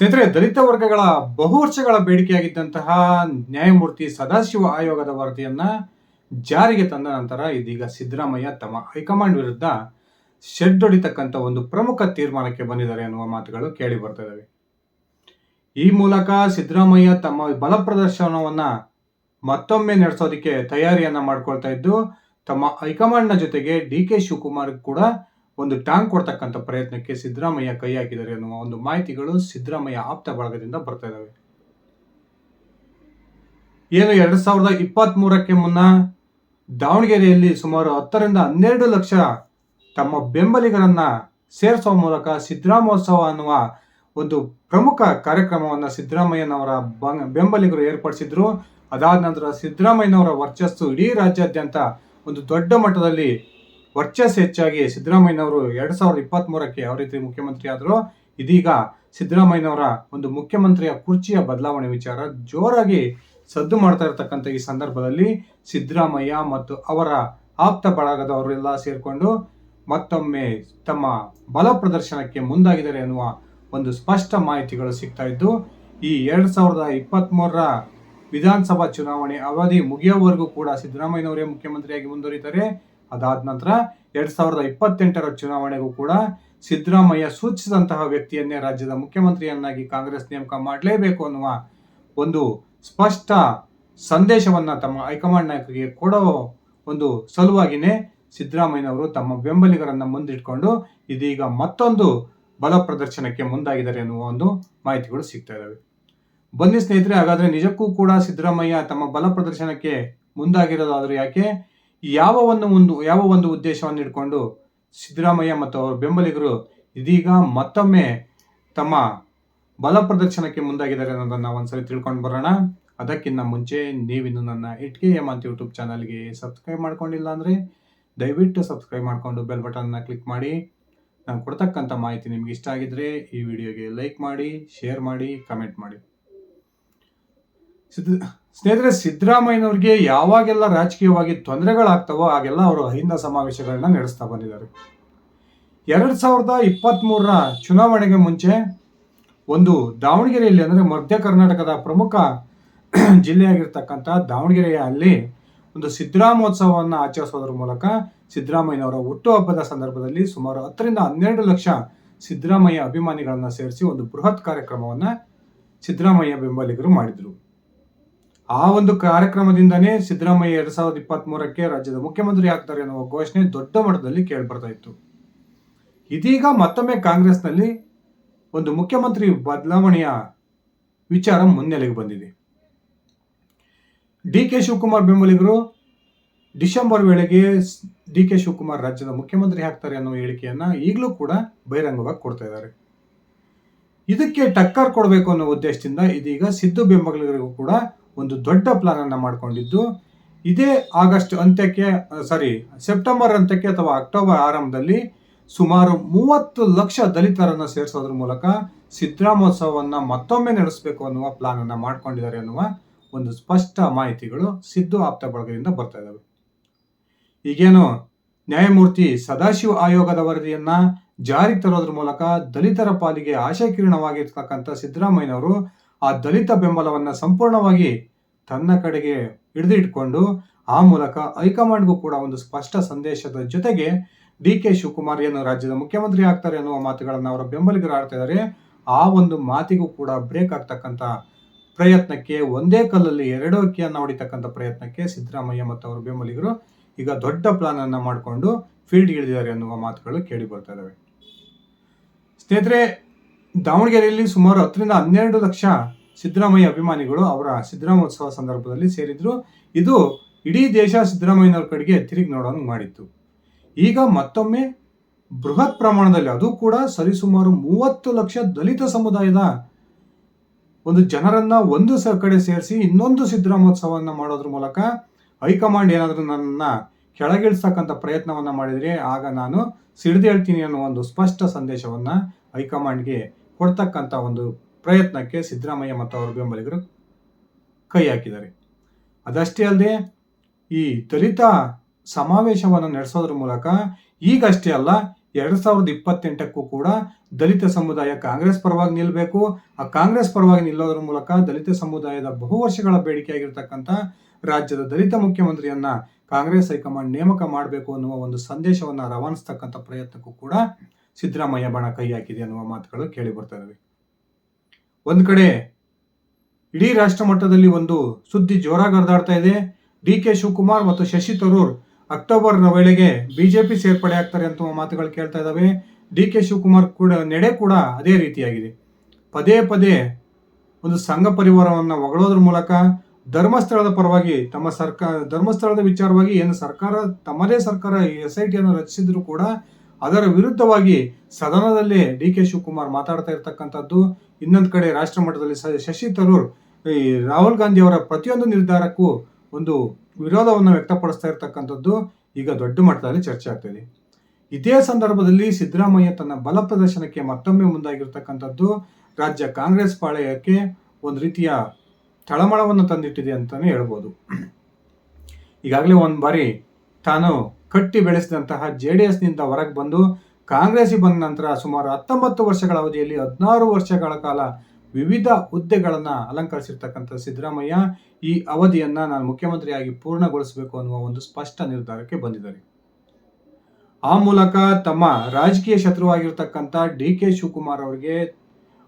ಸ್ನೇಹಿತರೆ, ದಲಿತ ವರ್ಗಗಳ ಬಹು ವರ್ಷಗಳ ಬೇಡಿಕೆಯಾಗಿದ್ದಂತಹ ನ್ಯಾಯಮೂರ್ತಿ ಸದಾಶಿವ ಆಯೋಗದ ವರದಿಯನ್ನ ಜಾರಿಗೆ ತಂದ ನಂತರ ಇದೀಗ ಸಿದ್ದರಾಮಯ್ಯ ತಮ್ಮ ಹೈಕಮಾಂಡ್ ವಿರುದ್ಧ ಶೆಡ್ಡೊಡಿತಕ್ಕಂಥ ಒಂದು ಪ್ರಮುಖ ತೀರ್ಮಾನಕ್ಕೆ ಬಂದಿದ್ದಾರೆ ಎನ್ನುವ ಮಾತುಗಳು ಕೇಳಿ ಬರ್ತಾ ಈ ಮೂಲಕ ಸಿದ್ದರಾಮಯ್ಯ ತಮ್ಮ ಬಲ ಪ್ರದರ್ಶನವನ್ನ ಮತ್ತೊಮ್ಮೆ ನಡೆಸೋದಕ್ಕೆ ತಯಾರಿಯನ್ನ ಮಾಡ್ಕೊಳ್ತಾ ಇದ್ದು, ತಮ್ಮ ಹೈಕಮಾಂಡ್ನ ಜೊತೆಗೆ ಡಿ ಕೆ ಶಿವಕುಮಾರ್ ಕೂಡ ಒಂದು ಟಾಂಗ್ ಕೊಡ್ತಕ್ಕಂಥ ಪ್ರಯತ್ನಕ್ಕೆ ಸಿದ್ದರಾಮಯ್ಯ ಕೈ ಹಾಕಿದ್ದಾರೆ ಅನ್ನುವ ಒಂದು ಮಾಹಿತಿಗಳು ಸಿದ್ದರಾಮಯ್ಯ ಆಪ್ತ ಬಳಗದಿಂದ ಬರ್ತಾ ಇದ್ದಾವೆ ಏನು ಎರಡ್ ಸಾವಿರದ ಇಪ್ಪತ್ತ್ ಮೂರಕ್ಕೆ ಮುನ್ನ ದಾವಣಗೆರೆಯಲ್ಲಿ ಸುಮಾರು ಹತ್ತರಿಂದ ಹನ್ನೆರಡು ಲಕ್ಷ ತಮ್ಮ ಬೆಂಬಲಿಗರನ್ನ ಸೇರಿಸುವ ಮೂಲಕ ಸಿದ್ದರಾಮೋತ್ಸವ ಅನ್ನುವ ಒಂದು ಪ್ರಮುಖ ಕಾರ್ಯಕ್ರಮವನ್ನು ಸಿದ್ದರಾಮಯ್ಯನವರ ಬೆಂಬಲಿಗರು ಏರ್ಪಡಿಸಿದ್ರು. ಅದಾದ ನಂತರ ಸಿದ್ದರಾಮಯ್ಯನವರ ವರ್ಚಸ್ಸು ಇಡೀ ರಾಜ್ಯಾದ್ಯಂತ ಒಂದು ದೊಡ್ಡ ಮಟ್ಟದಲ್ಲಿ ವರ್ಚಸ್ಸು ಹೆಚ್ಚಾಗಿ ಸಿದ್ದರಾಮಯ್ಯನವರು ಎರಡು ಸಾವಿರದ ಇಪ್ಪತ್ತ್ ಮೂರಕ್ಕೆ ಯಾವ ರೀತಿ ಮುಖ್ಯಮಂತ್ರಿ ಆದರೂ ಇದೀಗ ಸಿದ್ದರಾಮಯ್ಯನವರ ಒಂದು ಮುಖ್ಯಮಂತ್ರಿಯ ಕುರ್ಚಿಯ ಬದಲಾವಣೆ ವಿಚಾರ ಜೋರಾಗಿ ಸದ್ದು ಮಾಡ್ತಾ ಇರತಕ್ಕಂಥ ಈ ಸಂದರ್ಭದಲ್ಲಿ ಸಿದ್ದರಾಮಯ್ಯ ಮತ್ತು ಅವರ ಆಪ್ತ ಬಳಗದವರೆಲ್ಲ ಸೇರಿಕೊಂಡು ಮತ್ತೊಮ್ಮೆ ತಮ್ಮ ಬಲ ಪ್ರದರ್ಶನಕ್ಕೆ ಮುಂದಾಗಿದ್ದಾರೆ ಎನ್ನುವ ಒಂದು ಸ್ಪಷ್ಟ ಮಾಹಿತಿಗಳು ಸಿಗ್ತಾ ಇದ್ದು, ಈ ಎರಡು ಸಾವಿರದ ಇಪ್ಪತ್ತ್ಮೂರರ ವಿಧಾನಸಭಾ ಚುನಾವಣೆ ಅವಧಿ ಮುಗಿಯೋವರೆಗೂ ಕೂಡ ಸಿದ್ದರಾಮಯ್ಯನವರೇ ಮುಖ್ಯಮಂತ್ರಿಯಾಗಿ ಮುಂದುವರಿತಾರೆ. ಅದಾದ ನಂತರ ಎರಡ್ ಸಾವಿರದ ಇಪ್ಪತ್ತೆಂಟರ ಚುನಾವಣೆಗೂ ಕೂಡ ಸಿದ್ದರಾಮಯ್ಯ ಸೂಚಿಸಿದಂತಹ ವ್ಯಕ್ತಿಯನ್ನೇ ರಾಜ್ಯದ ಮುಖ್ಯಮಂತ್ರಿಯನ್ನಾಗಿ ಕಾಂಗ್ರೆಸ್ ನೇಮಕ ಮಾಡಲೇಬೇಕು ಅನ್ನುವ ಒಂದು ಸ್ಪಷ್ಟ ಸಂದೇಶವನ್ನ ತಮ್ಮ ಹೈಕಮಾಂಡ್ ನಾಯಕರಿಗೆ ಕೊಡೋ ಒಂದು ಸಲುವಾಗಿನೇ ಸಿದ್ದರಾಮಯ್ಯನವರು ತಮ್ಮ ಬೆಂಬಲಿಗರನ್ನ ಮುಂದಿಟ್ಕೊಂಡು ಇದೀಗ ಮತ್ತೊಂದು ಬಲ ಪ್ರದರ್ಶನಕ್ಕೆ ಮುಂದಾಗಿದ್ದಾರೆ ಎನ್ನುವ ಒಂದು ಮಾಹಿತಿಗಳು ಸಿಗ್ತಾ ಇದ್ದಾವೆ ಬನ್ನಿ ಸ್ನೇಹಿತರೆ, ಹಾಗಾದ್ರೆ ನಿಜಕ್ಕೂ ಕೂಡ ಸಿದ್ದರಾಮಯ್ಯ ತಮ್ಮ ಬಲ ಪ್ರದರ್ಶನಕ್ಕೆ ಮುಂದಾಗಿರೋದಾದರೂ ಯಾಕೆ? ಯಾವ ಒಂದು ಒಂದು, ಯಾವ ಒಂದು ಉದ್ದೇಶವನ್ನು ಇಟ್ಕೊಂಡು ಸಿದ್ದರಾಮಯ್ಯ ಮತ್ತು ಅವರ ಬೆಂಬಲಿಗರು ಇದೀಗ ಮತ್ತೊಮ್ಮೆ ತಮ್ಮ ಬಲ ಪ್ರದರ್ಶನಕ್ಕೆ ಮುಂದಾಗಿದ್ದಾರೆ ಅನ್ನೋದನ್ನು ಒಂದ್ಸರಿ ತಿಳ್ಕೊಂಡು ಬರೋಣ. ಅದಕ್ಕಿಂತ ಮುಂಚೆ ನೀವಿನ್ನು ನನ್ನ ಇಟ್ಕೆ ಅಂತ ಯೂಟ್ಯೂಬ್ ಚಾನಲ್ಗೆ ಸಬ್ಸ್ಕ್ರೈಬ್ ಮಾಡ್ಕೊಂಡಿಲ್ಲ ಅಂದರೆ ದಯವಿಟ್ಟು ಸಬ್ಸ್ಕ್ರೈಬ್ ಮಾಡಿಕೊಂಡು ಬೆಲ್ ಬಟನ್ನ ಕ್ಲಿಕ್ ಮಾಡಿ. ನಾನು ಕೊಡ್ತಕ್ಕಂಥ ಮಾಹಿತಿ ನಿಮ್ಗೆ ಇಷ್ಟ ಆಗಿದ್ರೆ ಈ ವಿಡಿಯೋಗೆ ಲೈಕ್ ಮಾಡಿ, ಶೇರ್ ಮಾಡಿ, ಕಮೆಂಟ್ ಮಾಡಿ. ಸಿದ್ದ ಸ್ನೇಹಿತರೆ, ಸಿದ್ದರಾಮಯ್ಯನವ್ರಿಗೆ ಯಾವಾಗೆಲ್ಲ ರಾಜಕೀಯವಾಗಿ ತೊಂದರೆಗಳಾಗ್ತವೋ ಆಗೆಲ್ಲ ಅವರು ಅಹಿಂದ ಸಮಾವೇಶಗಳನ್ನ ನಡೆಸ್ತಾ ಬಂದಿದ್ದಾರೆ. ಎರಡು ಸಾವಿರದ ಇಪ್ಪತ್ತ್ಮೂರರ ಚುನಾವಣೆಗೆ ಮುಂಚೆ ಒಂದು ದಾವಣಗೆರೆಯಲ್ಲಿ ಅಂದರೆ ಮಧ್ಯ ಕರ್ನಾಟಕದ ಪ್ರಮುಖ ಜಿಲ್ಲೆಯಾಗಿರ್ತಕ್ಕಂಥ ದಾವಣಗೆರೆಯ ಅಲ್ಲಿ ಒಂದು ಸಿದ್ದರಾಮೋತ್ಸವವನ್ನು ಆಚರಿಸೋದ್ರ ಮೂಲಕ ಸಿದ್ದರಾಮಯ್ಯನವರ ಹುಟ್ಟುಹಬ್ಬದ ಸಂದರ್ಭದಲ್ಲಿ ಸುಮಾರು ಹತ್ತರಿಂದ ಹನ್ನೆರಡು ಲಕ್ಷ ಸಿದ್ದರಾಮಯ್ಯ ಅಭಿಮಾನಿಗಳನ್ನು ಸೇರಿಸಿ ಒಂದು ಬೃಹತ್ ಕಾರ್ಯಕ್ರಮವನ್ನು ಸಿದ್ದರಾಮಯ್ಯ ಬೆಂಬಲಿಗರು ಮಾಡಿದ್ರು. ಆ ಒಂದು ಕಾರ್ಯಕ್ರಮದಿಂದನೇ ಸಿದ್ದರಾಮಯ್ಯ ಎರಡ್ ಸಾವಿರದ ಇಪ್ಪತ್ತ್ ಮೂರಕ್ಕೆ ರಾಜ್ಯದ ಮುಖ್ಯಮಂತ್ರಿ ಆಗ್ತಾರೆ ಅನ್ನುವ ಘೋಷಣೆ ದೊಡ್ಡ ಮಟ್ಟದಲ್ಲಿ ಕೇಳ್ಬರ್ತಾ ಇತ್ತು. ಇದೀಗ ಮತ್ತೊಮ್ಮೆ ಕಾಂಗ್ರೆಸ್ನಲ್ಲಿ ಒಂದು ಮುಖ್ಯಮಂತ್ರಿ ಬದಲಾವಣೆಯ ವಿಚಾರ ಮುನ್ನೆಲೆಗೆ ಬಂದಿದೆ. ಡಿ ಕೆ ಶಿವಕುಮಾರ್ ಬೆಂಬಲಿಗರು ಡಿಸೆಂಬರ್ ವೇಳೆಗೆ ಡಿ ಕೆ ಶಿವಕುಮಾರ್ ರಾಜ್ಯದ ಮುಖ್ಯಮಂತ್ರಿ ಆಗ್ತಾರೆ ಅನ್ನೋ ಹೇಳಿಕೆಯನ್ನ ಈಗಲೂ ಕೂಡ ಬಹಿರಂಗವಾಗಿ ಕೊಡ್ತಾ ಇದ್ದಾರೆ. ಇದಕ್ಕೆ ಟಕ್ಕರ್ ಕೊಡಬೇಕು ಅನ್ನೋ ಉದ್ದೇಶದಿಂದ ಇದೀಗ ಸಿದ್ದು ಬೆಂಬಲಿಗರಿಗೂ ಕೂಡ ಒಂದು ದೊಡ್ಡ ಪ್ಲಾನ್ ಅನ್ನ ಮಾಡಿಕೊಂಡಿದ್ದು. ಇದೇ ಆಗಸ್ಟ್ ಅಂತ್ಯಕ್ಕೆ ಸಾರಿ ಸೆಪ್ಟೆಂಬರ್ ಅಂತ್ಯಕ್ಕೆ ಅಥವಾ ಅಕ್ಟೋಬರ್ ಆರಂಭದಲ್ಲಿ ಸುಮಾರು ಮೂವತ್ತು ಲಕ್ಷ ದಲಿತರನ್ನು ಸೇರಿಸೋದ್ರ ಮೂಲಕ ಸಿದ್ದರಾಮೋತ್ಸವವನ್ನು ಮತ್ತೊಮ್ಮೆ ನಡೆಸಬೇಕು ಅನ್ನುವ ಪ್ಲಾನ್ ಮಾಡಿಕೊಂಡಿದ್ದಾರೆ ಮಾಡ್ಕೊಂಡಿದ್ದಾರೆ ಅನ್ನುವ ಒಂದು ಸ್ಪಷ್ಟ ಮಾಹಿತಿಗಳು ಸಿದ್ದು ಆಪ್ತ ಬಳಗದಿಂದ ಬರ್ತಾ ಇದ್ದಾವೆ ಈಗೇನು ನ್ಯಾಯಮೂರ್ತಿ ಸದಾಶಿವ ಆಯೋಗದ ವರದಿಯನ್ನ ಜಾರಿಗೆ ತರೋದ್ರ ಮೂಲಕ ದಲಿತರ ಪಾಲಿಗೆ ಆಶಾಕಿರಣವಾಗಿರ್ತಕ್ಕಂಥ ಸಿದ್ದರಾಮಯ್ಯನವರು ಆ ದಲಿತ ಬೆಂಬಲವನ್ನ ಸಂಪೂರ್ಣವಾಗಿ ತನ್ನ ಕಡೆಗೆ ಹಿಡಿದಿಟ್ಕೊಂಡು ಆ ಮೂಲಕ ಹೈಕಮಾಂಡ್ಗೂ ಕೂಡ ಒಂದು ಸ್ಪಷ್ಟ ಸಂದೇಶದ ಜೊತೆಗೆ ಡಿ ಕೆ ಶಿವಕುಮಾರ್ ಏನು ರಾಜ್ಯದ ಮುಖ್ಯಮಂತ್ರಿ ಆಗ್ತಾರೆ ಅನ್ನುವ ಮಾತುಗಳನ್ನು ಅವರ ಬೆಂಬಲಿಗರು ಆಡ್ತಾ ಆ ಒಂದು ಮಾತಿಗೂ ಕೂಡ ಬ್ರೇಕ್ ಆಗ್ತಕ್ಕಂಥ ಪ್ರಯತ್ನಕ್ಕೆ ಒಂದೇ ಕಲ್ಲಲ್ಲಿ ಎರಡು ಅಕ್ಕಿಯನ್ನು ಹೊಡಿತಕ್ಕಂಥ ಪ್ರಯತ್ನಕ್ಕೆ ಸಿದ್ದರಾಮಯ್ಯ ಮತ್ತು ಅವರ ಬೆಂಬಲಿಗರು ಈಗ ದೊಡ್ಡ ಪ್ಲಾನ್ ಅನ್ನು ಮಾಡಿಕೊಂಡು ಫೀಲ್ಡ್ ಇಳಿದಿದ್ದಾರೆ ಅನ್ನುವ ಮಾತುಗಳು ಕೇಳಿ ಬರ್ತಾ ಇದ್ದಾವೆ ಸ್ನೇಹಿತರೆ, ದಾವಣಗೆರೆಯಲ್ಲಿ ಸುಮಾರು ಹತ್ತರಿಂದ ಹನ್ನೆರಡು ಲಕ್ಷ ಸಿದ್ದರಾಮಯ್ಯ ಅಭಿಮಾನಿಗಳು ಅವರ ಸಿದ್ದರಾಮೋತ್ಸವ ಸಂದರ್ಭದಲ್ಲಿ ಸೇರಿದ್ರು. ಇದು ಇಡೀ ದೇಶ ಸಿದ್ದರಾಮಯ್ಯನವ್ರ ಕಡೆಗೆ ತಿರುಗಿ ನೋಡೋಂಗೆ ಮಾಡಿತ್ತು. ಈಗ ಮತ್ತೊಮ್ಮೆ ಬೃಹತ್ ಪ್ರಮಾಣದಲ್ಲಿ ಅದು ಕೂಡ ಸರಿಸುಮಾರು ಮೂವತ್ತು ಲಕ್ಷ ದಲಿತ ಸಮುದಾಯದ ಒಂದು ಜನರನ್ನ ಒಂದು ಸ ಕಡೆ ಸೇರಿಸಿ ಇನ್ನೊಂದು ಸಿದ್ದರಾಮೋತ್ಸವವನ್ನು ಮಾಡೋದ್ರ ಮೂಲಕ ಹೈಕಮಾಂಡ್ ಏನಾದರೂ ನನ್ನ ಕೆಳಗಿಳಿಸ್ತಕ್ಕಂಥ ಪ್ರಯತ್ನವನ್ನ ಮಾಡಿದರೆ ಆಗ ನಾನು ಸಿಡಿದು ಹೇಳ್ತೀನಿ ಅನ್ನೋ ಒಂದು ಸ್ಪಷ್ಟ ಸಂದೇಶವನ್ನ ಹೈಕಮಾಂಡ್ಗೆ ಕೊಡ್ತಕ್ಕಂಥ ಒಂದು ಪ್ರಯತ್ನಕ್ಕೆ ಸಿದ್ದರಾಮಯ್ಯ ಮತ್ತು ಅವರ ಬೆಂಬಲಿಗರು ಕೈ ಹಾಕಿದ್ದಾರೆ. ಅದಷ್ಟೇ ಅಲ್ಲದೆ ಈ ದಲಿತ ಸಮಾವೇಶವನ್ನು ನಡೆಸೋದ್ರ ಮೂಲಕ ಈಗಷ್ಟೇ ಅಲ್ಲ, ಎರಡು ಸಾವಿರದ ಇಪ್ಪತ್ತೆಂಟಕ್ಕೂ ಕೂಡ ದಲಿತ ಸಮುದಾಯ ಕಾಂಗ್ರೆಸ್ ಪರವಾಗಿ ನಿಲ್ಲಬೇಕು ಆ ಕಾಂಗ್ರೆಸ್ ಪರವಾಗಿ ನಿಲ್ಲೋದ್ರ ಮೂಲಕ ದಲಿತ ಸಮುದಾಯದ ಬಹು ವರ್ಷಗಳ ಬೇಡಿಕೆಯಾಗಿರ್ತಕ್ಕಂಥ ರಾಜ್ಯದ ದಲಿತ ಮುಖ್ಯಮಂತ್ರಿಯನ್ನ ಕಾಂಗ್ರೆಸ್ ಹೈಕಮಾಂಡ್ ನೇಮಕ ಮಾಡಬೇಕು ಅನ್ನುವ ಒಂದು ಸಂದೇಶವನ್ನ ರವಾನಿಸ್ತಕ್ಕಂಥ ಪ್ರಯತ್ನಕ್ಕೂ ಕೂಡ ಸಿದ್ದರಾಮಯ್ಯ ಬಣ ಕೈ ಹಾಕಿದೆ ಅನ್ನುವ ಮಾತುಗಳು ಕೇಳಿ ಬರ್ತಾ ಇದಾವೆ. ಒಂದ್ ಕಡೆ ಇಡೀ ರಾಷ್ಟ್ರ ಮಟ್ಟದಲ್ಲಿ ಒಂದು ಸುದ್ದಿ ಜೋರಾಗಿ ಹರಿದಾಡ್ತಾ ಇದೆ. ಡಿ ಕೆ ಶಿವಕುಮಾರ್ ಮತ್ತು ಶಶಿ ತರೂರ್ ಅಕ್ಟೋಬರ್ ವೇಳೆಗೆ ಬಿಜೆಪಿ ಸೇರ್ಪಡೆ ಆಗ್ತಾರೆ ಅಂತ ಮಾತುಗಳು ಕೇಳ್ತಾ ಇದ್ದಾವೆ ಡಿ ಕೆ ಶಿವಕುಮಾರ್ ಕೂಡ, ನಡೆ ಕೂಡ ಅದೇ ರೀತಿಯಾಗಿದೆ. ಪದೇ ಪದೇ ಒಂದು ಸಂಘ ಪರಿವಾರವನ್ನು ಹೊಗಳೋದ್ರ ಮೂಲಕ ಧರ್ಮಸ್ಥಳದ ಪರವಾಗಿ ತಮ್ಮ ಸರ್ಕಾರ ಧರ್ಮಸ್ಥಳದ ವಿಚಾರವಾಗಿ ಏನು ಸರ್ಕಾರ, ತಮ್ಮದೇ ಸರ್ಕಾರ ಎಸ್ ಐ ಟಿಯನ್ನು ರಚಿಸಿದ್ರು ಕೂಡ ಅದರ ವಿರುದ್ಧವಾಗಿ ಸದನದಲ್ಲಿ ಡಿ ಕೆ ಶಿವಕುಮಾರ್ ಮಾತಾಡ್ತಾ ಇರ್ತಕ್ಕಂಥದ್ದು. ಇನ್ನೊಂದು ಕಡೆ ರಾಷ್ಟ್ರ ಮಟ್ಟದಲ್ಲಿ ಶಶಿ ತರೂರ್, ಈ ರಾಹುಲ್ ಗಾಂಧಿ ಅವರ ಪ್ರತಿಯೊಂದು ನಿರ್ಧಾರಕ್ಕೂ ಒಂದು ವಿರೋಧವನ್ನು ವ್ಯಕ್ತಪಡಿಸ್ತಾ ಇರತಕ್ಕಂಥದ್ದು. ಈಗ ದೊಡ್ಡ ಮಟ್ಟದಲ್ಲಿ ಚರ್ಚೆ ಆಗ್ತಿದೆ. ಇದೇ ಸಂದರ್ಭದಲ್ಲಿ ಸಿದ್ದರಾಮಯ್ಯ ತನ್ನ ಬಲ ಪ್ರದರ್ಶನಕ್ಕೆ ಮತ್ತೊಮ್ಮೆ ಮುಂದಾಗಿರ್ತಕ್ಕಂಥದ್ದು. ರಾಜ್ಯ ಕಾಂಗ್ರೆಸ್ ಪಾಳೆಯಕ್ಕೆ ಒಂದು ರೀತಿಯ ತಳಮಳವನ್ನು ತಂದಿಟ್ಟಿದೆ ಅಂತಾನೆ ಹೇಳ್ಬೋದು. ಈಗಾಗಲೇ ಒಂದು ಬಾರಿ ತಾನು ಕಟ್ಟಿ ಬೆಳೆಸಿದಂತಹ ಜೆ ಡಿ ಎಸ್ನಿಂದ ಹೊರಗೆ ಬಂದು ಕಾಂಗ್ರೆಸ್ಸಿಗೆ ಬಂದ ನಂತರ ಸುಮಾರು ಹತ್ತೊಂಬತ್ತು ವರ್ಷಗಳ ಅವಧಿಯಲ್ಲಿ ಹದಿನಾರು ವರ್ಷಗಳ ಕಾಲ ವಿವಿಧ ಹುದ್ದೆಗಳನ್ನು ಅಲಂಕರಿಸಿರ್ತಕ್ಕಂಥ ಸಿದ್ದರಾಮಯ್ಯ ಈ ಅವಧಿಯನ್ನು ನಾನು ಮುಖ್ಯಮಂತ್ರಿಯಾಗಿ ಪೂರ್ಣಗೊಳಿಸಬೇಕು ಅನ್ನುವ ಒಂದು ಸ್ಪಷ್ಟ ನಿರ್ಧಾರಕ್ಕೆ ಬಂದಿದ್ದಾರೆ. ಆ ಮೂಲಕ ತಮ್ಮ ರಾಜಕೀಯ ಶತ್ರುವಾಗಿರ್ತಕ್ಕಂಥ ಡಿ ಕೆ ಶಿವಕುಮಾರ್ ಅವರಿಗೆ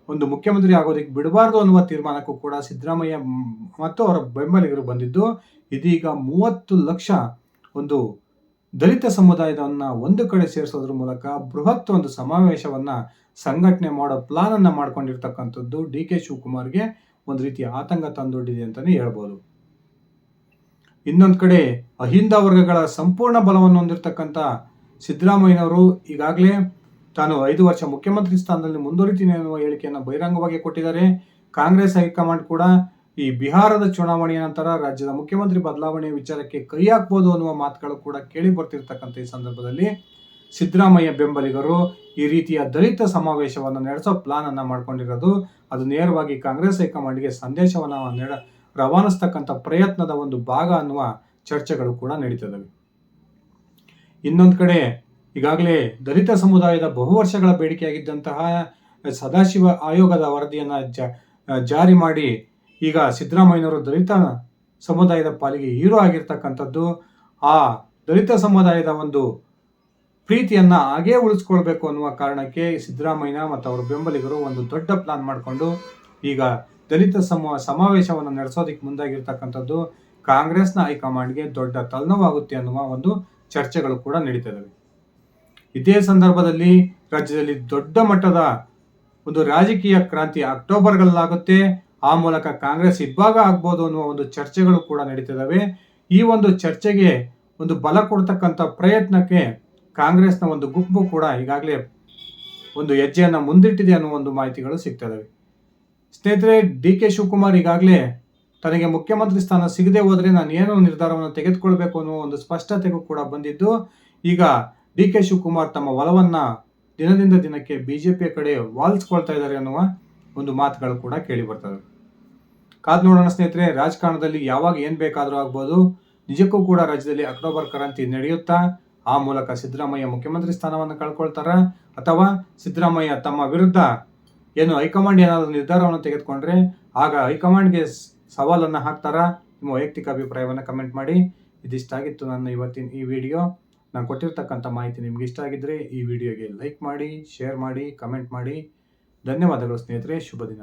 ಒಂದು ಮುಖ್ಯಮಂತ್ರಿ ಆಗೋದಕ್ಕೆ ಬಿಡಬಾರ್ದು ಅನ್ನುವ ತೀರ್ಮಾನಕ್ಕೂ ಕೂಡ ಸಿದ್ದರಾಮಯ್ಯ ಮತ್ತು ಅವರ ಬೆಂಬಲಿಗರು ಬಂದಿದ್ದು ಇದೀಗ ಮೂವತ್ತು ಲಕ್ಷ ಒಂದು ದಲಿತ ಸಮುದಾಯದವನ್ನ ಒಂದು ಕಡೆ ಸೇರಿಸೋದ್ರ ಮೂಲಕ ಬೃಹತ್ ಒಂದು ಸಮಾವೇಶವನ್ನು ಸಂಘಟನೆ ಮಾಡೋ ಪ್ಲಾನ್ ಅನ್ನ ಮಾಡ್ಕೊಂಡಿರ್ತಕ್ಕಂಥದ್ದು ಡಿ ಕೆ ಶಿವಕುಮಾರ್ಗೆ ಒಂದು ರೀತಿಯ ಆತಂಕ ತಂದೊಡ್ಡಿದೆ ಅಂತಾನೆ ಹೇಳ್ಬೋದು. ಇನ್ನೊಂದು ಕಡೆ ಅಹಿಂದ ವರ್ಗಗಳ ಸಂಪೂರ್ಣ ಬಲವನ್ನು ಹೊಂದಿರತಕ್ಕಂಥ ಸಿದ್ದರಾಮಯ್ಯನವರು ಈಗಾಗಲೇ ತಾನು ಐದು ವರ್ಷ ಮುಖ್ಯಮಂತ್ರಿ ಸ್ಥಾನದಲ್ಲಿ ಮುಂದುವರಿತೀನಿ ಅನ್ನುವ ಹೇಳಿಕೆಯನ್ನು ಬಹಿರಂಗವಾಗಿ ಕೊಟ್ಟಿದ್ದಾರೆ. ಕಾಂಗ್ರೆಸ್ ಹೈಕಮಾಂಡ್ ಕೂಡ ಈ ಬಿಹಾರದ ಚುನಾವಣೆಯ ನಂತರ ರಾಜ್ಯದ ಮುಖ್ಯಮಂತ್ರಿ ಬದಲಾವಣೆ ವಿಚಾರಕ್ಕೆ ಕೈ ಹಾಕ್ಬೋದು ಅನ್ನುವ ಮಾತುಗಳು ಕೂಡ ಕೇಳಿ ಬರ್ತಿರ್ತಕ್ಕಂಥ ಈ ಸಂದರ್ಭದಲ್ಲಿ ಸಿದ್ದರಾಮಯ್ಯ ಬೆಂಬಲಿಗರು ಈ ರೀತಿಯ ದಲಿತ ಸಮಾವೇಶವನ್ನು ನಡೆಸೋ ಪ್ಲಾನ್ ಅನ್ನ ಮಾಡ್ಕೊಂಡಿರೋದು. ಅದು ನೇರವಾಗಿ ಕಾಂಗ್ರೆಸ್ ಹೈಕಮಾಂಡ್ಗೆ ಸಂದೇಶವನ್ನು ರವಾನಿಸ್ತಕ್ಕಂಥ ಪ್ರಯತ್ನದ ಒಂದು ಭಾಗ ಅನ್ನುವ ಚರ್ಚೆಗಳು ಕೂಡ ನಡೀತಿದ್ದಾವೆ. ಇನ್ನೊಂದು ಕಡೆ ಈಗಾಗಲೇ ದಲಿತ ಸಮುದಾಯದ ಬಹು ವರ್ಷಗಳ ಬೇಡಿಕೆಯಾಗಿದ್ದಂತಹ ಸದಾಶಿವ ಆಯೋಗದ ವರದಿಯನ್ನ ಜಾರಿ ಮಾಡಿ ಈಗ ಸಿದ್ದರಾಮಯ್ಯನವರು ದಲಿತ ಸಮುದಾಯದ ಪಾಲಿಗೆ ಹೀರೋ ಆಗಿರ್ತಕ್ಕಂಥದ್ದು, ಆ ದಲಿತ ಸಮುದಾಯದ ಒಂದು ಪ್ರೀತಿಯನ್ನ ಹಾಗೇ ಉಳಿಸ್ಕೊಳ್ಬೇಕು ಅನ್ನುವ ಕಾರಣಕ್ಕೆ ಸಿದ್ದರಾಮಯ್ಯ ಮತ್ತು ಅವರ ಬೆಂಬಲಿಗರು ಒಂದು ದೊಡ್ಡ ಪ್ಲಾನ್ ಮಾಡಿಕೊಂಡು ಈಗ ದಲಿತ ಸಮ, ಸಮಾವೇಶವನ್ನು ನಡೆಸೋದಕ್ಕೆ ಮುಂದಾಗಿರ್ತಕ್ಕಂಥದ್ದು ಕಾಂಗ್ರೆಸ್ನ ಹೈಕಮಾಂಡ್ಗೆ ದೊಡ್ಡ ತಲೆನೋವಾಗುತ್ತೆ ಅನ್ನುವ ಒಂದು ಚರ್ಚೆಗಳು ಕೂಡ ನಡೀತಿದ್ದಾವೆ ಇದೇ ಸಂದರ್ಭದಲ್ಲಿ ರಾಜ್ಯದಲ್ಲಿ ದೊಡ್ಡ ಮಟ್ಟದ ಒಂದು ರಾಜಕೀಯ ಕ್ರಾಂತಿ ಅಕ್ಟೋಬರ್ಗಳಲ್ಲಾಗುತ್ತೆ. ಆ ಮೂಲಕ ಕಾಂಗ್ರೆಸ್ ಇಬ್ಬಾಗ ಆಗ್ಬೋದು ಅನ್ನುವ ಒಂದು ಚರ್ಚೆಗಳು ಕೂಡ ನಡೀತಿದ್ದಾವೆ ಈ ಒಂದು ಚರ್ಚೆಗೆ ಒಂದು ಬಲ ಕೊಡ್ತಕ್ಕಂಥ ಪ್ರಯತ್ನಕ್ಕೆ ಕಾಂಗ್ರೆಸ್ನ ಒಂದು ಗುಂಪು ಕೂಡ ಈಗಾಗಲೇ ಒಂದು ಹೆಜ್ಜೆಯನ್ನು ಮುಂದಿಟ್ಟಿದೆ ಅನ್ನೋ ಒಂದು ಮಾಹಿತಿಗಳು ಸಿಗ್ತದವೆ. ಸ್ನೇಹಿತರೆ, ಡಿ ಕೆ ಶಿವಕುಮಾರ್ ಈಗಾಗಲೇ ತನಗೆ ಮುಖ್ಯಮಂತ್ರಿ ಸ್ಥಾನ ಸಿಗದೆ ಹೋದರೆ ನಾನು ಏನು ನಿರ್ಧಾರವನ್ನು ತೆಗೆದುಕೊಳ್ಬೇಕು ಅನ್ನುವ ಒಂದು ಸ್ಪಷ್ಟತೆಗೂ ಕೂಡ ಬಂದಿದ್ದು, ಈಗ ಡಿ ಕೆ ಶಿವಕುಮಾರ್ ತಮ್ಮ ಒಲವನ್ನು ದಿನದಿಂದ ದಿನಕ್ಕೆ ಬಿಜೆಪಿಯ ಕಡೆ ವಾಲ್ಸ್ಕೊಳ್ತಾ ಇದ್ದಾರೆ ಅನ್ನುವ ಒಂದು ಮಾತುಗಳು ಕೂಡ ಕೇಳಿ ಬರ್ತವೆ. ಕಾದ್ ನೋಡೋಣ ಸ್ನೇಹಿತರೆ, ರಾಜಕಾರಣದಲ್ಲಿ ಯಾವಾಗ ಏನು ಬೇಕಾದರೂ ಆಗ್ಬೋದು. ನಿಜಕ್ಕೂ ಕೂಡ ರಾಜ್ಯದಲ್ಲಿ ಅಕ್ಟೋಬರ್ ಕ್ರಾಂತಿ ನಡೆಯುತ್ತಾ? ಆ ಮೂಲಕ ಸಿದ್ದರಾಮಯ್ಯ ಮುಖ್ಯಮಂತ್ರಿ ಸ್ಥಾನವನ್ನು ಕಳ್ಕೊಳ್ತಾರ? ಅಥವಾ ಸಿದ್ದರಾಮಯ್ಯ ತಮ್ಮ ವಿರುದ್ಧ ಏನು ಹೈಕಮಾಂಡ್ ಏನಾದರೂ ನಿರ್ಧಾರವನ್ನು ತೆಗೆದುಕೊಂಡ್ರೆ, ಆಗ ಹೈಕಮಾಂಡ್ಗೆ ಸವಾಲನ್ನು ಹಾಕ್ತಾರಾ? ನಿಮ್ಮ ವೈಯಕ್ತಿಕ ಅಭಿಪ್ರಾಯವನ್ನು ಕಮೆಂಟ್ ಮಾಡಿ. ಇದಿಷ್ಟಾಗಿತ್ತು ನನ್ನ ಇವತ್ತಿನ ಈ ವಿಡಿಯೋ. ನಾನು ಕೊಟ್ಟಿರ್ತಕ್ಕಂಥ ಮಾಹಿತಿ ನಿಮ್ಗೆ ಇಷ್ಟ ಆಗಿದ್ರೆ ಈ ವಿಡಿಯೋಗೆ ಲೈಕ್ ಮಾಡಿ, ಶೇರ್ ಮಾಡಿ, ಕಮೆಂಟ್ ಮಾಡಿ. ಧನ್ಯವಾದಗಳು ಸ್ನೇಹಿತರೆ, ಶುಭ ದಿನ.